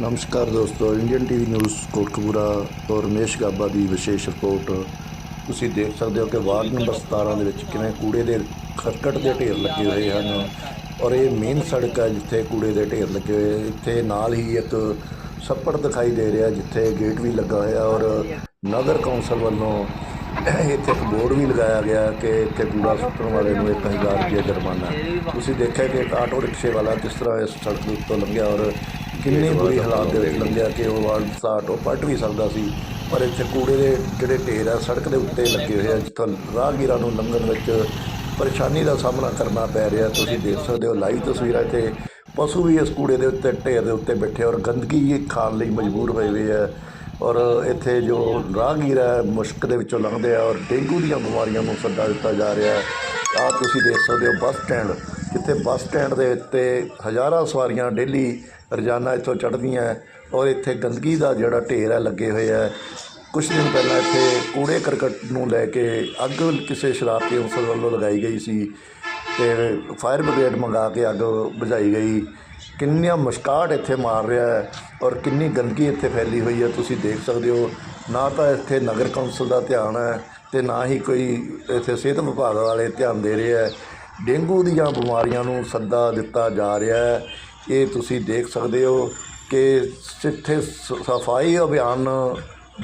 ਨਮਸਕਾਰ ਦੋਸਤੋ Indian TV news Kotkapura ਤੋਂ ਰਮੇਸ਼ ਗਾਬਾ ਦੀ ਵਿਸ਼ੇਸ਼ ਰਿਪੋਰਟ। ਤੁਸੀਂ ਦੇਖ ਸਕਦੇ ਹੋ ਕਿ ਵਾਰਡ ਨੰਬਰ 17 ਦੇ ਵਿੱਚ ਕਿਵੇਂ ਕੂੜੇ ਦੇ ਖਰਕਟ ਦੇ ਢੇਰ ਲੱਗੇ ਹੋਏ ਹਨ ਔਰ ਇਹ ਮੇਨ ਸੜਕ ਹੈ ਜਿੱਥੇ ਕੂੜੇ ਦੇ ਢੇਰ ਲੱਗੇ ਹੋਏ ਇੱਥੇ ਨਾਲ ਹੀ ਇੱਕ ਛੱਪੜ ਦਿਖਾਈ ਦੇ ਰਿਹਾ ਜਿੱਥੇ ਗੇਟ ਵੀ ਲੱਗਾ ਹੋਇਆ ਔਰ ਨਗਰ ਕੌਂਸਲ ਵੱਲੋਂ ਇੱਥੇ ਇੱਕ ਬੋਰਡ ਵੀ ਲਗਾਇਆ ਗਿਆ ਕਿ ਇੱਥੇ ਕੂੜਾ ਸੁੱਟਣ ਵਾਲੇ ਨੂੰ 1000 ਰੁਪਏ ਜੁਰਮਾਨਾ। ਤੁਸੀਂ ਦੇਖਿਆ ਕਿ ਇੱਕ ਆਟੋ ਰਿਕਸ਼ੇ ਵਾਲਾ ਕਿਸ ਤਰ੍ਹਾਂ ਇਸ ਸੜਕ ਦੇ ਉੱਤੋਂ ਲੰਘਿਆ ਔਰ ਕਿੰਨੀ ਬੁਰੀ ਹਾਲਾਤ ਦੇ ਵਿੱਚ ਲੰਘਿਆ ਕਿ ਉਹ ਵਾਲ ਦਾ ਆਟੋ ਪਲਟ ਵੀ ਸਕਦਾ ਸੀ। ਪਰ ਇੱਥੇ ਕੂੜੇ ਦੇ ਜਿਹੜੇ ਢੇਰ ਆ, ਸੜਕ ਦੇ ਉੱਤੇ ਲੱਗੇ ਹੋਏ ਆ, ਜਿੱਥੋਂ ਰਾਹਗੀਰਾਂ ਨੂੰ ਲੰਘਣ ਵਿੱਚ ਪਰੇਸ਼ਾਨੀ ਦਾ ਸਾਹਮਣਾ ਕਰਨਾ ਪੈ ਰਿਹਾ। ਤੁਸੀਂ ਦੇਖ ਸਕਦੇ ਹੋ, ਲਾਈਵ ਤਸਵੀਰਾਂ ਤੇ ਪਸ਼ੂ ਵੀ ਇਸ ਕੂੜੇ ਦੇ ਉੱਤੇ, ਢੇਰ ਦੇ ਉੱਤੇ ਬੈਠੇ ਔਰ ਗੰਦਗੀ ਖਾਣ ਲਈ ਮਜਬੂਰ ਹੋਏ ਹੋਏ ਆ। ਔਰ ਇੱਥੇ ਜੋ ਰਾਹਗੀਰ ਹੈ, ਮੁਸ਼ਕ ਦੇ ਵਿੱਚੋਂ ਲੰਘਦੇ ਆ ਔਰ ਡੇਂਗੂ ਦੀਆਂ ਬਿਮਾਰੀਆਂ ਨੂੰ ਸੱਦਾ ਦਿੱਤਾ ਜਾ ਰਿਹਾ ਹੈ। ਆਹ ਤੁਸੀਂ ਦੇਖ ਸਕਦੇ ਹੋ ਬੱਸ ਸਟੈਂਡ। ਜਿੱਥੇ ਬੱਸ ਸਟੈਂਡ ਦੇ ਉੱਤੇ ਹਜ਼ਾਰਾਂ ਸਵਾਰੀਆਂ ਡੇਲੀ ਰੋਜ਼ਾਨਾ ਇੱਥੋਂ ਚੜ੍ਹਦੀਆਂ ਔਰ ਇੱਥੇ ਗੰਦਗੀ ਦਾ ਜਿਹੜਾ ਢੇਰ ਹੈ, ਲੱਗੇ ਹੋਏ ਹੈ। ਕੁਝ ਦਿਨ ਪਹਿਲਾਂ ਇੱਥੇ ਕੂੜੇ ਕਰਕਟ ਨੂੰ ਲੈ ਕੇ ਅੱਗ ਕਿਸੇ ਸ਼ਰਾਰਤੀ ਅਨਸਰ ਵੱਲੋਂ ਲਗਾਈ ਗਈ ਸੀ। ਅਤੇ ਫਾਇਰ ਬ੍ਰਿਗੇਡ ਮੰਗਾ ਕੇ ਅੱਗ ਬੁਝਾਈ ਗਈ। ਕਿੰਨੀਆਂ ਮੁਸ਼ਕਾਟ ਇੱਥੇ ਮਾਰ ਰਿਹਾ ਹੈ ਔਰ ਕਿੰਨੀ ਗੰਦਗੀ ਇੱਥੇ ਫੈਲੀ ਹੋਈ ਹੈ ਤੁਸੀਂ ਦੇਖ ਸਕਦੇ ਹੋ। ਨਾ ਤਾਂ ਇੱਥੇ ਨਗਰ ਕੌਂਸਲ ਦਾ ਧਿਆਨ ਹੈ ਤੇ ਨਾ ਹੀ ਕੋਈ ਇੱਥੇ ਸਿਹਤ ਵਿਭਾਗ ਵਾਲੇ ਧਿਆਨ ਦੇ ਰਹੇ ਹੈ। ਡੇਂਗੂ ਦੀਆਂ ਬਿਮਾਰੀਆਂ ਨੂੰ ਸੱਦਾ ਦਿੱਤਾ ਜਾ ਰਿਹਾ ਹੈ। ਇਹ ਤੁਸੀਂ ਦੇਖ ਸਕਦੇ ਹੋ ਕਿ ਜਿੱਥੇ ਸ- ਸਫ਼ਾਈ ਅਭਿਆਨ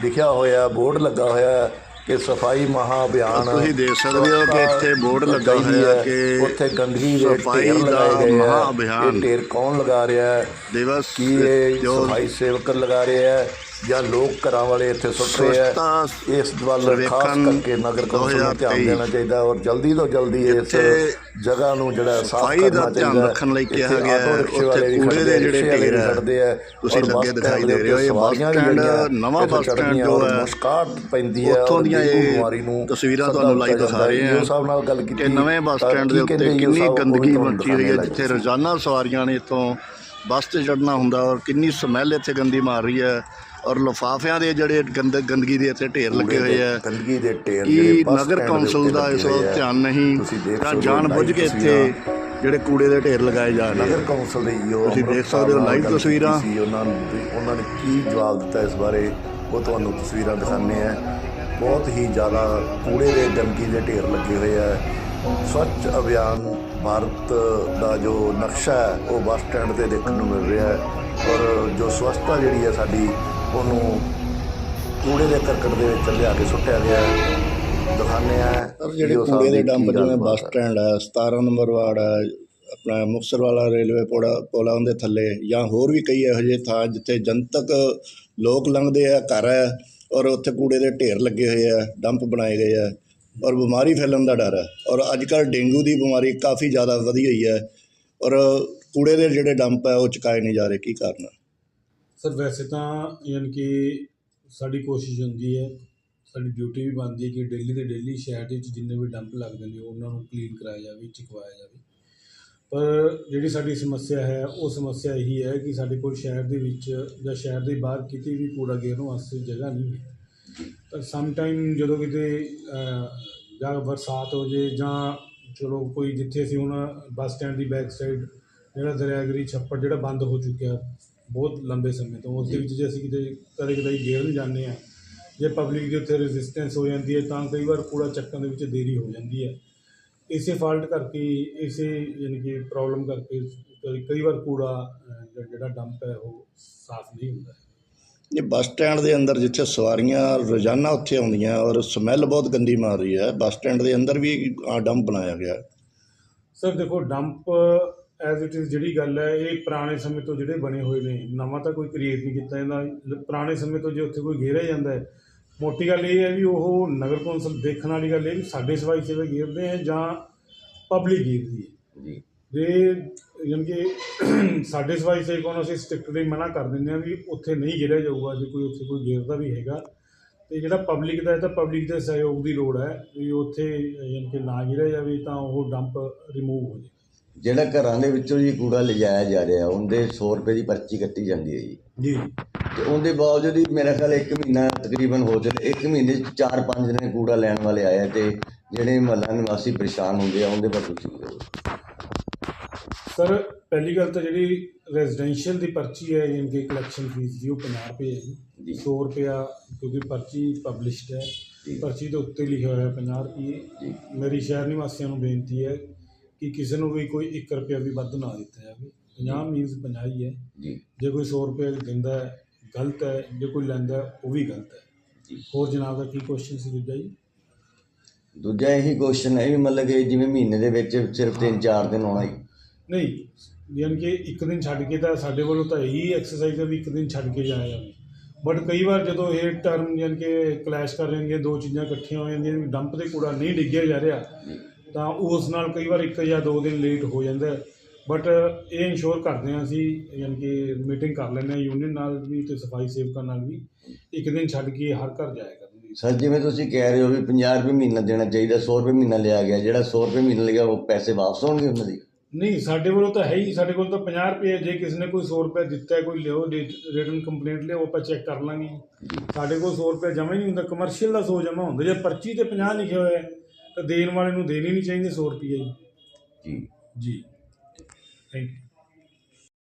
ਲਿਖਿਆ ਹੋਇਆ ਬੋਰਡ ਲੱਗਾ ਹੋਇਆ ਕਿ ਸਫ਼ਾਈ ਮਹਾ ਅਭਿਆਨ ਤੁਸੀਂ ਦੇਖ ਸਕਦੇ ਹੋ ਕਿ ਇੱਥੇ ਬੋਰਡ ਲੱਗਾ ਹੋਇਆ ਹੈ। ਕਿ ਉੱਥੇ ਗੰਦਗੀ ਦੇ ਢੇਰ ਲਗਾਏ ਗਏ ਮਹਾਂ ਅਭਿਆਨ। ਇਹ ਢੇਰ ਕੌਣ ਲਗਾ ਰਿਹਾ ਹੈ ਦਿਵਸ ਕੀ ਇਹ ਸਫ਼ਾਈ ਸੇਵਕ ਲਗਾ ਰਹੇ ਹੈ ਜਾਂ ਲੋਕ ਘਰਾਂ ਵਾਲੇ ਇੱਥੇ ਸੁੱਟ ਰਹੇ ਸਵੱਛਤਾ ਇਸ ਵੱਲ ਖਾਸ ਕਰਕੇ ਨਗਰ ਕੌਂਸਲ ਨੂੰ ਧਿਆਨ 2023 ਦੇਣਾ ਚਾਹੀਦਾ ਔਰ ਜਲਦੀ ਤੋਂ ਜਲਦੀ ਇਸ ਜਗ੍ਹਾ ਨੂੰ ਜਿਹੜਾ ਸਾਫ਼ ਕਰਨਾ ਚਾਹੀਦਾ। ਰੱਖਣ ਲਈ ਕਿਹਾ ਗਿਆ ਹੈ। ਉੱਥੇ ਕੂੜੇ ਦੇ ਜਿਹੜੇ ਢੇਰ ਖੜਦੇ ਹੈ ਤੁਸੀਂ ਲੱਗੇ ਦਿਖਾਈ ਦੇ ਰਹੇ ਹੋ। ਇਹ ਬੱਸ ਸਟੈਂਡ, ਨਵਾਂ ਬੱਸ ਸਟੈਂਡ ਜੋ ਹੈ, ਮੁਸ਼ਕਾਟ ਪੈਂਦੀ ਹੈ ਉੱਥੋਂ ਦੀਆਂ ਇਹ ਬਿਮਾਰੀ ਨੂੰ ਤਸਵੀਰਾਂ ਤੁਹਾਨੂੰ ਲਾਈਵ ਦਿਖਾ ਰਹੇ। ਜੋ ਸਾਹਿਬ ਨਾਲ ਗੱਲ ਕੀਤੀ ਕਿ ਨਵੇਂ ਬੱਸ ਸਟੈਂਡ ਦੇ ਉੱਤੇ ਕਿੰਨੀ ਗੰਦਗੀ ਮੱਚੀ ਹੋਈ ਹੈ ਜਿੱਥੇ ਰੋਜ਼ਾਨਾ ਸਵਾਰੀਆਂ ਨੇ ਇੱਥੋਂ ਬੱਸ ਤੇ ਚੜਨਾ ਹੁੰਦਾ ਔਰ ਕਿੰਨੀ ਸਮੈਲ ਇੱਥੇ ਗੰਦੀ ਮਾਰ ਰਹੀ ਹੈ ਔਰ ਲਿਫਾਫਿਆਂ ਦੇ ਜਿਹੜੇ ਗੰਦ ਗੰਦਗੀ ਦੇ ਇੱਥੇ ਢੇਰ ਲੱਗੇ ਹੋਏ ਆ। ਗੰਦਗੀ ਦੇ ਢੇਰ ਜਿਹੜੇ ਨਗਰ ਕੌਂਸਲ ਦਾ ਇਸ ਵੱਲ। ਧਿਆਨ ਨਹੀਂ ਹੋ ਜਾਣ ਬੁੱਝ ਕੇ ਇੱਥੇ ਜਿਹੜੇ ਕੂੜੇ ਦੇ ਢੇਰ ਲਗਾਏ ਜਾ ਰਹੇ ਨਗਰ ਕੌਂਸਲ ਦੇ ਈਓ ਤੁਸੀਂ ਦੇਖ ਸਕਦੇ ਹੋ live ਤਸਵੀਰਾਂ। ਸੀ ਉਹਨਾਂ ਨੂੰ ਉਹਨਾਂ ਨੇ ਕੀ ਜਵਾਬ ਦਿੱਤਾ ਇਸ ਬਾਰੇ ਉਹ ਤੁਹਾਨੂੰ ਤਸਵੀਰਾਂ ਦਿਖਾਉਂਦੇ ਆ। ਬਹੁਤ ਹੀ ਜ਼ਿਆਦਾ ਕੂੜੇ ਦੇ ਗੰਦਗੀ ਦੇ ਢੇਰ ਲੱਗੇ ਹੋਏ ਆ। ਸਵੱਛ ਅਭਿਆਨ ਭਾਰਤ ਦਾ ਜੋ ਨਕਸ਼ਾ ਹੈ ਉਹ ਬੱਸ ਸਟੈਂਡ ਤੇ ਦੇਖਣ ਨੂੰ ਮਿਲ ਰਿਹਾ ਹੈ। ਔਰ ਜੋ ਸਵੱਛਤਾ ਜਿਹੜੀ ਹੈ ਸਾਡੀ ਉਹਨੂੰ ਕੂੜੇ ਦੇ ਕਰਕਟ ਦੇ ਵਿੱਚ ਲਿਆ ਕੇ ਸੁੱਟਿਆ ਗਿਆ ਦਿਖਾਉਂਦੇ ਆ ਜਿਹੜੇ EO ਸਾਹਿਬ ਕੂੜੇ ਦੇ ਡੰਪ ਜਿਵੇਂ ਬੱਸ। ਸਟੈਂਡ ਹੈ 17 ਨੰਬਰ ਵਾਰਡ ਹੈ ਆਪਣਾ ਮੁਕਤਸਰ ਵਾਲਾ ਰੇਲਵੇ ਪੋੜਾ ਪੋਲਾ ਉਹਦੇ ਥੱਲੇ ਜਾਂ ਹੋਰ ਵੀ ਕਈ ਇਹੋ ਜਿਹੇ ਥਾਂ ਜਿੱਥੇ ਜਨਤਕ ਲੋਕ ਲੰਘਦੇ ਆ ਘਰ ਹੈ ਔਰ ਉੱਥੇ ਕੂੜੇ ਦੇ ਢੇਰ ਲੱਗੇ ਹੋਏ ਆ ਡੰਪ ਬਣਾਏ ਗਏ ਆ ਔਰ ਬਿਮਾਰੀ ਫੈਲਣ ਦਾ ਡਰ ਹੈ ਔਰ ਅੱਜ ਕੱਲ੍ਹ ਡੇਂਗੂ ਦੀ ਬਿਮਾਰੀ ਕਾਫੀ ਜ਼ਿਆਦਾ ਵਧੀ ਹੋਈ ਹੈ ਔਰ ਕੂੜੇ ਦੇ ਜਿਹੜੇ ਡੰਪ ਹੈ ਉਹ ਚੁਕਾਏ ਨਹੀਂ ਜਾ ਰਹੇ ਕੀ ਕਾਰਨ ਹੈ ਸਰ, ਵੈਸੇ ਤਾਂ ਯਾਨੀ ਕਿ ਸਾਡੀ ਕੋਸ਼ਿਸ਼ ਹੁੰਦੀ ਹੈ, ਸਾਡੀ ਡਿਊਟੀ ਵੀ ਬਣਦੀ ਹੈ ਕਿ ਡੇਲੀ ਦੇ ਡੇਲੀ ਸ਼ਹਿਰ ਦੇ ਵਿੱਚ ਜਿੰਨੇ ਵੀ ਡੰਪ ਲੱਗਦੇ ਨੇ, ਉਹਨਾਂ ਨੂੰ ਕਲੀਨ ਕਰਾਇਆ ਜਾਵੇ, ਚੁਕਵਾਇਆ ਜਾਵੇ। ਪਰ ਜਿਹੜੀ ਸਾਡੀ ਸਮੱਸਿਆ ਹੈ, ਉਹ ਸਮੱਸਿਆ ਇਹੀ ਹੈ ਕਿ ਸਾਡੇ ਕੋਲ ਸ਼ਹਿਰ ਦੇ ਵਿੱਚ ਜਾਂ ਸ਼ਹਿਰ ਦੇ ਬਾਹਰ ਕਿਤੇ ਵੀ ਕੂੜਾ ਗੇਰਨ ਵਾਸਤੇ ਜਗ੍ਹਾ ਨਹੀਂ ਹੈ। ਤਾਂ ਸਮ ਟਾਈਮ ਜਦੋਂ ਕਿਤੇ ਜਾਂ ਬਰਸਾਤ ਹੋ ਜੇ ਜਾਂ ਚਲੋ ਕੋਈ ਜਿੱਥੇ ਅਸੀਂ ਹੁਣ ਬੱਸ ਸਟੈਂਡ ਦੀ ਬੈਕ ਸਾਈਡ ਜਿਹੜਾ ਦਰਿਆਗਰੀ ਛੱਪੜ ਜਿਹੜਾ ਬੰਦ ਹੋ ਚੁੱਕਿਆ ਬਹੁਤ ਲੰਬੇ ਸਮੇਂ ਤੋਂ ਉਸ ਦੇ ਵਿੱਚ ਜੇ ਅਸੀਂ ਕਿਤੇ ਕਦੇ ਕਦੇ ਗੇਰਨ ਜਾਂਦੇ ਆ ਜੇ ਪਬਲਿਕ ਦੇ ਉੱਤੇ ਰੈਜ਼ਿਸਟੈਂਸ ਹੋ ਜਾਂਦੀ ਹੈ ਤਾਂ ਕਈ ਵਾਰ ਕੂੜਾ ਚੱਕਣ ਦੇ ਵਿੱਚ ਦੇਰੀ ਹੋ ਜਾਂਦੀ ਹੈ। ਇਸੇ ਫਾਲਟ ਕਰਕੇ ਇਸੇ ਯਾਨੀ ਕਿ ਪ੍ਰੋਬਲਮ ਕਰਕੇ ਕਈ- ਵਾਰ ਕੂੜਾ ਜਿਹੜਾ- ਡੰਪ ਹੈ ਉਹ ਸਾਫ਼ ਨਹੀਂ ਹੁੰਦਾ ਇਹ ਬੱਸ ਸਟੈਂਡ ਦੇ ਅੰਦਰ ਜਿੱਥੇ ਸਵਾਰੀਆਂ ਰੋਜ਼ਾਨਾ ਉੱਥੇ ਆਉਂਦੀਆਂ ਔਰ ਸਮੈਲ ਬਹੁਤ ਗੰਦੀ ਮਾਰ ਰਹੀ ਹੈ ਬੱਸ ਸਟੈਂਡ ਦੇ ਅੰਦਰ ਵੀ ਡੰਪ ਬਣਾਇਆ ਗਿਆ। ਸਰ ਦੇਖੋ ਡੰਪ ਐਜ਼ ਇਟ ਇਜ਼ ਜਿਹੜੀ ਗੱਲ ਹੈ ਇਹ ਪੁਰਾਣੇ ਸਮੇਂ ਤੋਂ ਜਿਹੜੇ ਬਣੇ ਹੋਏ ਨੇ। ਨਵਾਂ ਤਾਂ ਕੋਈ ਕ੍ਰੀਏਟ ਨਹੀਂ ਕੀਤਾ ਜਾਂਦਾ। ਪੁਰਾਣੇ ਸਮੇਂ ਤੋਂ ਜੇ ਉੱਥੇ ਕੋਈ ਗੇਰਿਆ ਜਾਂਦਾ ਹੈ ਮੋਟੀ ਗੱਲ ਇਹ ਹੈ ਵੀ ਉਹ ਨਗਰ ਕੌਂਸਲ ਦੇਖਣ ਵਾਲੀ ਗੱਲ ਇਹ ਵੀ ਸਾਡੇ ਸਫ਼ਾਈ ਸੇਵਕ ਗੇਰਦੇ ਹੈ ਜਾਂ ਪਬਲਿਕ ਗੇਰਦੀ ਹੈ। ਜੀ। ਜੇ ਯਾਨੀ ਕਿ ਸਾਡੇ ਸਫ਼ਾਈ ਸੇਵਕਾਂ ਨੂੰ ਅਸੀਂ ਸਟ੍ਰਿਕਟਲੀ ਮਨਾ ਕਰ ਦਿੰਦੇ ਹਾਂ ਵੀ ਉੱਥੇ ਨਹੀਂ ਗਿਰਿਆ ਜਾਊਗਾ ਜੇ ਕੋਈ ਉੱਥੇ ਕੋਈ ਗੇਰਦਾ ਵੀ ਹੈਗਾ ਤੇ ਜਿਹੜਾ ਪਬਲਿਕ ਦਾ ਹੈ ਤਾਂ ਪਬਲਿਕ ਦੇ ਸਹਿਯੋਗ ਦੀ ਲੋੜ ਹੈ ਵੀ ਉੱਥੇ ਯਾਨੀ ਕਿ ਨਾ ਗਿਰਿਆ ਜਾਵੇ ਤਾਂ ਉਹ ਡੰਪ ਰਿਮੂਵ ਹੋ ਜਾਵੇ ਜਿਹੜਾ ਘਰਾਂ ਦੇ ਵਿੱਚੋਂ ਜੀ ਕੂੜਾ ਲਿਜਾਇਆ ਜਾ ਰਿਹਾ ਉਹਦੇ 100 ਰੁਪਏ ਦੀ ਪਰਚੀ ਕੱਟੀ ਜਾਂਦੀ ਹੈ ਜੀ। ਜੀ। ਤੇ ਉਹਦੇ ਬਾਵਜੂਦ ਹੀ ਮੇਰਾ ਖਿਆਲ ਇੱਕ ਮਹੀਨਾ ਤਕਰੀਬਨ ਹੋ ਚੁੱਕਾ ਇੱਕ ਮਹੀਨੇ 'ਚ ਚਾਰ ਪੰਜ ਦਿਨ ਕੂੜਾ ਲੈਣ ਵਾਲੇ ਆਏ ਤੇ ਜਿਹੜੇ ਮਹੱਲਾ ਨਿਵਾਸੀ ਪਰੇਸ਼ਾਨ ਹੁੰਦੇ ਆ ਉਹਦੇ ਬਾਰੇ ਤੁਸੀਂ। ਸਰ ਪਹਿਲੀ ਗੱਲ ਤਾਂ ਜਿਹੜੀ ਰੈਜ਼ੀਡੈਂਸ਼ੀਅਲ ਦੀ ਪਰਚੀ ਹੈ ਯਾਨੀ ਕਿ ਕਲੈਕਸ਼ਨ ਫੀਸ ਦੀ ਉਹ 50 ਰੁਪਏ ਹੈ ਜੀ। ਜੀ। 100 ਰੁਪਇਆ ਕਿਉਂਕਿ ਪਰਚੀ ਪਬਲਿਸ਼ਡ ਹੈ। ਪਰਚੀ ਦੇ ਉੱਤੇ ਲਿਖਿਆ ਹੋਇਆ 50 ਰੁਪਏ। ਮੇਰੀ ਸ਼ਹਿਰ ਨਿਵਾਸੀਆਂ ਨੂੰ ਬੇਨਤੀ ਹੈ ਕਿ ਕਿਸੇ ਨੂੰ ਵੀ ਕੋਈ 1 ਰੁਪਿਆ ਵੀ ਵੱਧ ਨਾ ਦਿੱਤਾ ਜਾਵੇ। 50 ਮੀਨਸ 50 ਹੀ ਹੈ। ਜੀ। ਜੇ ਕੋਈ 100 ਰੁਪਏ ਦਿੰਦਾ ਹੈ ਗਲਤ ਹੈ ਜੇ ਕੋਈ ਲੈਂਦਾ ਹੈ, ਉਹ ਵੀ ਗਲਤ ਹੈ। ਹੋਰ ਜਨਾਬ ਦਾ ਕੀ ਕੁਐਸਚਨ ਸੀ ਦੂਜਾ ਜੀ? ਦੂਜਾ ਇਹੀ ਕੁਐਸਚਨ ਹੈ ਵੀ ਮਤਲਬ ਕਿ ਜਿਵੇਂ ਮਹੀਨੇ ਦੇ ਵਿੱਚ ਸਿਰਫ 3-4 ਦਿਨ ਆਉਣਾ ਹੀ। ਨਹੀਂ ਯਾਨੀ ਕਿ ਇੱਕ ਦਿਨ ਛੱਡ ਕੇ ਤਾਂ ਸਾਡੇ ਵੱਲੋਂ ਤਾਂ ਇਹੀ ਐਕਸਰਸਾਈਜ਼ ਹੈ ਵੀ ਇੱਕ ਦਿਨ ਛੱਡ ਕੇ ਜਾਇਆ ਜਾਵੇ। ਬਟ ਕਈ ਵਾਰ ਜਦੋਂ ਇਹ ਟਰਮ ਯਾਨੀ ਕਿ ਕਲੈਸ਼ ਕਰ ਜਾਂਦੀਆਂ ਦੋ ਚੀਜ਼ਾਂ ਇਕੱਠੀਆਂ ਹੋ ਜਾਂਦੀਆਂ ਵੀ ਡੰਪ ਤੇ ਕੂੜਾ ਨਹੀਂ ਡਿੱਗਿਆ ਜਾ ਰਿਹਾ ਤਾਂ ਉਸ ਨਾਲ ਕਈ ਵਾਰ ਇੱਕ ਜਾਂ ਦੋ ਦਿਨ ਲੇਟ ਹੋ ਜਾਂਦਾ ਬਟ ਇਹ ਇਨਸ਼ੋਰ ਕਰਦੇ ਹਾਂ ਅਸੀਂ ਯਾਨੀ ਕਿ ਮੀਟਿੰਗ ਕਰ ਲੈਂਦੇ ਹਾਂ ਯੂਨੀਅਨ ਨਾਲ ਵੀ ਤੇ ਸਫ਼ਾਈ ਸੇਵਕਾਂ ਨਾਲ ਵੀ। ਇੱਕ ਦਿਨ ਛੱਡ ਕੇ ਹਰ ਘਰ ਜਾਇਆ ਕਰਨਗੇ। ਸਰ ਜਿਵੇਂ ਤੁਸੀਂ ਕਹਿ ਰਹੇ ਹੋ ਵੀ 50 ਰੁਪਏ ਮਹੀਨਾ ਦੇਣਾ ਚਾਹੀਦਾ 100 ਰੁਪਏ ਮਹੀਨਾ ਲਿਆ ਗਿਆ ਜਿਹੜਾ 100 ਰੁਪਏ ਮਹੀਨਾ ਲਿਆ ਉਹ ਪੈਸੇ ਵਾਪਸ ਹੋਣਗੇ ਉਹਨਾਂ ਦੇ? ਨਹੀਂ ਸਾਡੇ ਵੱਲੋਂ ਤਾਂ ਹੈ ਹੀ ਸਾਡੇ ਕੋਲ ਤਾਂ 50 ਰੁਪਏ ਜੇ ਕਿਸੇ ਨੇ ਕੋਈ 100 ਰੁਪਏ ਦਿੱਤਾ ਕੋਈ ਲਿਓ ਰਿਟਨ ਕੰਪਲੇਂਟ ਲਿਓ ਆਪਾਂ ਚੈੱਕ ਕਰ ਲਾਂਗੇ। ਸਾਡੇ ਕੋਲ 100 ਰੁਪਏ ਜਮ੍ਹਾਂ ਹੀ ਨਹੀਂ ਹੁੰਦਾ ਕਮਰਸ਼ੀਅਲ ਦਾ 100 ਜਮ੍ਹਾਂ ਹੁੰਦਾ। ਜੇ ਪਰਚੀ ਤੇ 50 ਲਿਖਿਆ ਹੋਇਆ ਹੈ ਤਾਂ ਦੇਣ ਵਾਲੇ ਨੂੰ ਦੇਣੀ ਨਹੀਂ ਚਾਹੀਦੀ 100 ਰੁਪਏ ਜੀ। ਜੀ। ਜੀ। Thank you